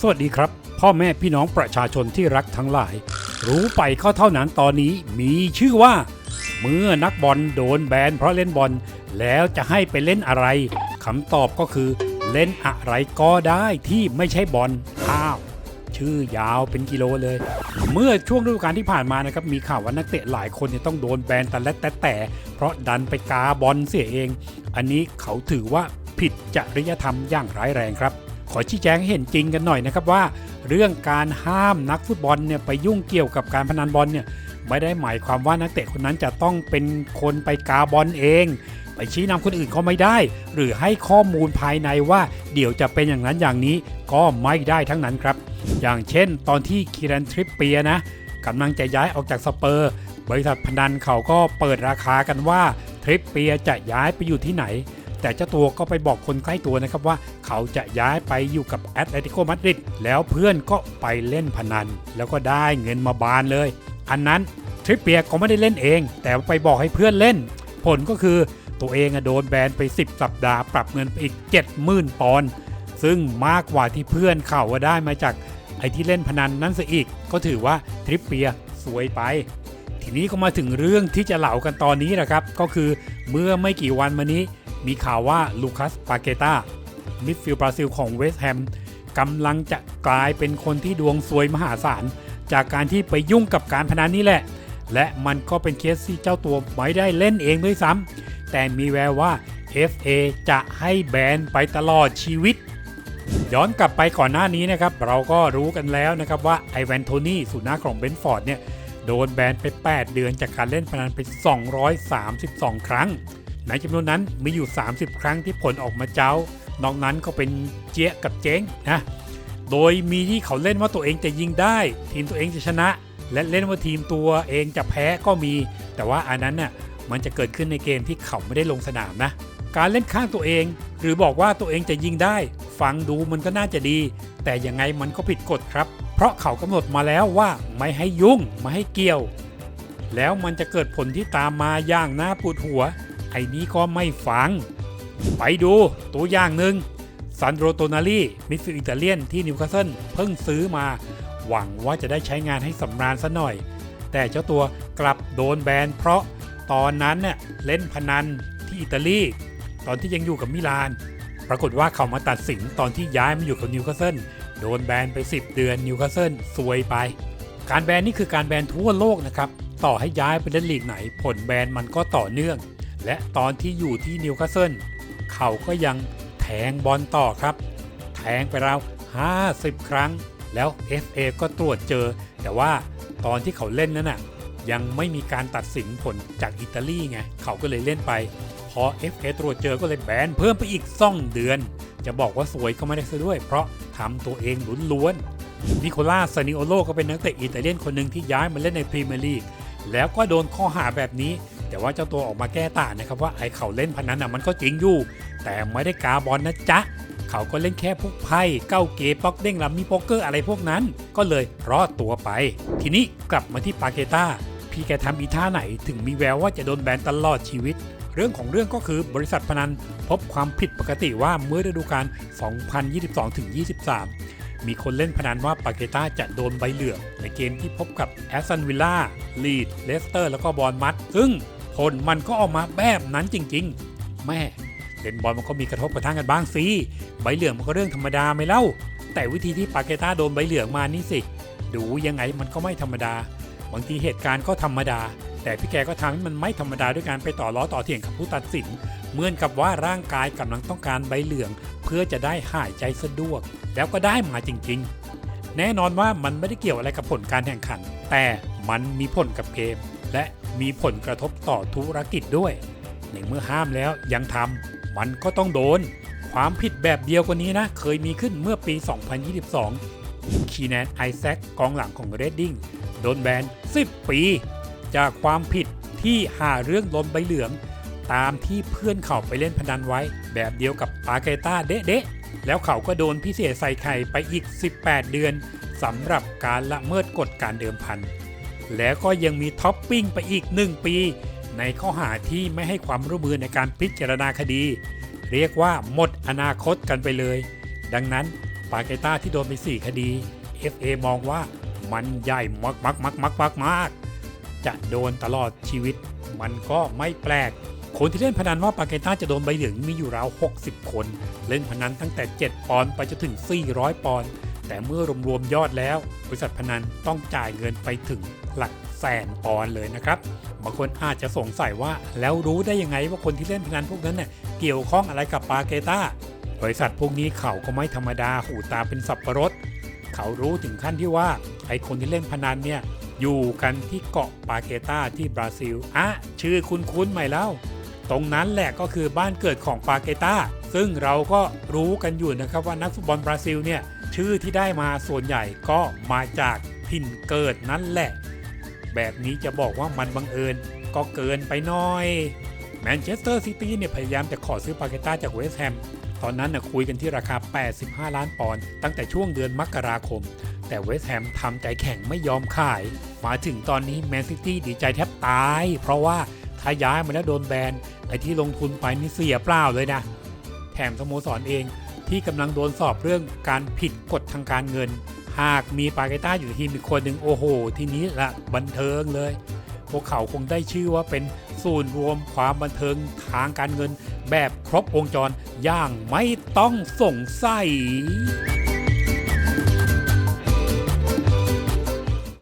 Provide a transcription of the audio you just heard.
สวัสดีครับ พ่อแม่พี่น้องประชาชนที่รักทั้งหลาย รู้ไปเข้าเท่านั้นตอนนี้มีชื่อว่า เมื่อนักบอลโดนแบนเพราะเล่นบอล แล้วจะให้ไปเล่นอะไรคำตอบก็คือ เล่นอะไรก็ได้ที่ไม่ใช่บอลอ้าวชื่อยาวเป็นกิโลเลย เมื่อช่วงฤดูกาลที่ผ่านมานะครับมีข่าวว่านักเตะหลายคนเนี่ยต้องโดนแบนแต่และแต่แต่ เพราะดันไปกาบอลเสียเอง อันนี้เขาถือว่าผิดจริยธรรมอย่างร้ายแรงครับ ขอชี้แจงให้เห็นจริงกันหน่อยนะครับว่า เรื่องการห้ามนักฟุตบอลเนี่ยไปยุ่งเกี่ยวกับการพนันบอลเนี่ยไม่ได้หมายความว่านักเตะคนนั้นจะต้องเป็นคนไปกาบอลเอง ไปชี้นำคนอื่นก็ไม่ได้ หรือให้ข้อมูลภายในว่า เดี๋ยวจะเป็นอย่างนั้นอย่างนี้ก็ไม่ได้ทั้งนั้นครับ อย่างเช่น ตอนที่คีรันทริปเปียนะกำลังจะย้ายออกจากสเปอร์ บริษัทพนันเขาก็เปิดราคากันว่าทริปเปียจะย้ายไปอยู่ที่ไหน แต่เจ้าตัวก็ไปบอกคนใกล้ตัวนะครับว่า เขาจะย้ายไปอยู่กับแอตเลติโกมาดริดแล้วเพื่อนก็ไปเล่นพนัน แล้วก็ได้เงินมาบานเลย อันนั้นทริปเปียก็ไม่ได้เล่นเอง แต่ไปบอกให้เพื่อนเล่น ผลก็คือตัวเองโดนแบนไป 10 สัปดาห์ปรับเงินไปอีก 70,000ปอนด์ซึ่งมากกว่าที่เพื่อนเขาว่าได้มาจากไอ้ที่เล่นพนันนั่นซะอีก ก็ถือว่าทริปเปียสวยไป ทีนี้ก็มาถึงเรื่องที่จะเล่ากันตอนนี้แหละครับ ก็คือเมื่อไม่กี่วันมานี้ มีข่าวว่าลูคัสปาเกตามิดฟิลด์บราซิลของเวสต์แฮมกำลังจะกลายเป็นคนที่ดวงซวยมหาศาล จากการที่ไปยุ่งกับการพนันนี่แหละ และมันก็เป็นเคสที่เจ้าตัวไม่ได้เล่นเองด้วยซ้ำแต่มีแววว่า FA จะให้แบนไปตลอดชีวิต ย้อนกลับไปก่อนหน้านี้นะครับ เราก็รู้กันแล้วนะครับว่าไอแวนโทนี่สุนัขของเบนฟอร์ดเนี่ยโดนแบนไป 8 เดือนจากการเล่นพนันไป 232 ครั้ง ในจำนวนนั้นมีอยู่ 30 ครั้งที่ผลออกมาเจ้านอกนั้นก็เป็นเจี๊ยกับเจ๊งนะ โดยมีที่เขาเล่นว่าตัวเองจะยิงได้ ทีมตัวเองจะชนะ และเล่นว่าทีมตัวเองจะแพ้ก็มี แต่ว่าอันนั้นน่ะมันจะเกิดขึ้นในเกมที่เขาไม่ได้ลงสนามนะ การเล่นข้างตัวเอง หรือบอกว่าตัวเองจะยิงได้ ฟังดูมันก็น่าจะดี แต่ยังไงมันก็ผิดกฎครับ เพราะเขากำหนดมาแล้วว่าไม่ให้ยุ่งไม่ให้เกี่ยว แล้วมันจะเกิดผลที่ตามมาอย่างน่าปวดหัว อ้นี้ก็ไม่ฟัง ไปดูตัวอย่างหนึ่งซันโดโตนาลีมิดฟิลอิตาเลียนที่นิวคาสเซิลเพิ่งซื้อมา หวังว่าจะได้ใช้งานให้สำราญซะหน่อย แต่เจ้าตัวกลับโดนแบนเพราะตอนนั้นเนี่ยเล่นพนันที่อิตาลี ตอนที่ยังอยู่กับมิลาน ปรากฏว่าเขามาตัดสินตอนที่ย้ายมาอยู่กับนิวคาสเซิลโดนแบนไป 10 เดือนนิวคาสเซิลซวยไป การแบนนี่คือการแบนทั่วโลกนะครับต่อให้ย้ายไปเล่นลีกไหน ผลแบนมันก็ต่อเนื่อง และตอนที่อยู่ที่นิวคาสเซิลเขาก็ยังแทงบอลต่อครับ แทงไปราว 50 ครั้ง แล้ว FA ก็ตรวจเจอ แต่ว่าตอนที่เขาเล่นนั้นน่ะยังไม่มีการตัดสินผลจากอิตาลีไง เขาก็เลยเล่นไป พอ FA ตรวจเจอก็เลยแบนเพิ่มไปอีกซ่องเดือน จะบอกว่าสวยก็ไม่ได้ซะด้วย เพราะทำตัวเองล้วนๆนิโคล่าซานิโอโลก็เป็นนักเตะอิตาเลียนคนหนึ่งที่ย้ายมาเล่นในพรีเมียร์ลีกแล้วก็โดนข้อหาแบบนี้ แต่ว่าเจ้าตัวออกมาแก้ต่างนะครับว่าไอ้เขาเล่นพนันอะมันก็จริงอยู่ แต่ไม่ได้กาบอลนะจ๊ะเขาก็เล่นแค่พวกไพ่เก้าเกป๊อกเด้งลัมมี่โป๊กเกอร์อะไรพวกนั้น ก็เลยรอดตัวไป ทีนี้กลับมาที่ปาเกต้าพี่แกทำอีท่าไหนถึงมีแววว่าจะโดนแบนตลอดชีวิต เรื่องของเรื่องก็คือบริษัทพนันพบความผิดปกติว่าเมื่อฤดูกาล 2022-23 มีคนเล่นพนันว่าปาเกต้าจะโดนใบเหลืองในเกมที่พบกับแอสตันวิลล่า ลีด เลสเตอร์ แล้วก็บอลมัดซึ่ง ผลมันก็ออกมาแบบนั้นจริง ๆ แม่เล่นบอลมันก็มีกระทบกระทั่งกันบ้างสิใบเหลืองมันก็เรื่องธรรมดาไหมเล่า แต่วิธีที่ปาเกต้าโดนใบเหลืองมานี่สิ ดูยังไงมันก็ไม่ธรรมดา บางทีเหตุการณ์ก็ธรรมดา แต่พี่แกก็ทำให้มันไม่ธรรมดาด้วยการไปต่อล้อต่อเถียงกับผู้ตัดสิน เหมือนกับว่าร่างกายกำลังต้องการใบเหลือง เพื่อจะได้หายใจสะดวก แล้วก็ได้มาจริง ๆ แน่นอนว่ามันไม่ได้เกี่ยวอะไรกับผลการแข่งขัน แต่มันมีผลกับเกม และ มีผลกระทบต่อธุรกิจด้วย ในเมื่อห้ามแล้วยังทำมันก็ต้องโดน ความผิดแบบเดียวกว่านี้นะ เคยมีขึ้นเมื่อปี 2022 คีแนนไอแซคกองหลังของเรดดิ้งโดนแบน 10 ปี จากความผิดที่หาเรื่องลนใบเหลือง ตามที่เพื่อนเขาไปเล่นพนันไว้ แบบเดียวกับปาเกต้าเดะๆแล้วเขาก็โดนพิเศษใส่ไข่ไปอีก 18 เดือนสำหรับการละเมิดกฎการเดิมพัน แล้วก็ยังมีท็อปปิ้งไปอีก 1 ปี ในข้อหาที่ไม่ให้ความร่วมมือในการพิจารณาคดี เรียกว่าหมดอนาคตกันไปเลย ดังนั้นปาเกต้าที่โดนไป 4 คดี FA มองว่ามันใหญ่มากมากมากมากมากมากจะโดนตลอดชีวิต มันก็ไม่แปลก คนที่เล่นพนันว่าปาเกต้าจะโดนใบเหลืองมีอยู่ราว 60 คน เล่นพนันตั้งแต่ 7 ปอนด์ไปจนถึง 400 ปอนด์ แต่เมื่อรวมๆยอดแล้ว บริษัทพนันต้องจ่ายเงินไปถึงหลักแสนปอนเลยนะครับบางคนอาจจะสงสัยว่าแล้วรู้ได้ยังไงว่าคนที่เล่นพนันพวกนั้นเนี่ยเกี่ยวข้องอะไรกับปาเกตาบริษัทพวกนี้เขาก็ไม่ธรรมดาหูตาเป็นสับประรด เขารู้ถึงขั้นที่ว่าไอคนที่เล่นพนันเนี่ยอยู่กันที่เกาะปาเกตาที่บราซิลอะชื่อคุ้นๆใหม่แล้ว ตรงนั้นแหละก็คือบ้านเกิดของปาเกตาซึ่งเราก็รู้กันอยู่นะครับว่านักฟุตบอลบราซิลเนี่ย ชื่อที่ได้มาส่วนใหญ่ก็มาจากถิ่นเกิดนั่นแหละ แบบนี้จะบอกว่ามันบังเอิญก็เกินไปหน่อยแมนเชสเตอร์ซิตี้เนี่ยพยายามจะขอซื้อปาเกต้าจากเวสต์แฮมตอนนั้นนะคุยกันที่ราคา 85 ล้านปอนด์ตั้งแต่ช่วงเดือนมกราคม แต่เวสต์แฮมทำใจแข็งไม่ยอมขาย มาถึงตอนนี้แมนซิตี้ดีใจแทบตาย เพราะว่าถ้าย้ายมาแล้วโดนแบนไอ้ที่ลงทุนไปนี่เสียเปล่าเลยนะ แถมสโมสรเอง ที่กำลังโดนสอบเรื่องการผิดกฎทางการเงิน หากมีปาเกต้าอยู่ทีมอีกคนหนึ่งโอ้โห ทีนี้ละบันเทิงเลย พวกเขาคงได้ชื่อว่าเป็นศูนย์รวมความบันเทิงทางการเงิน แบบครบวงจรอย่างไม่ต้องสงสัย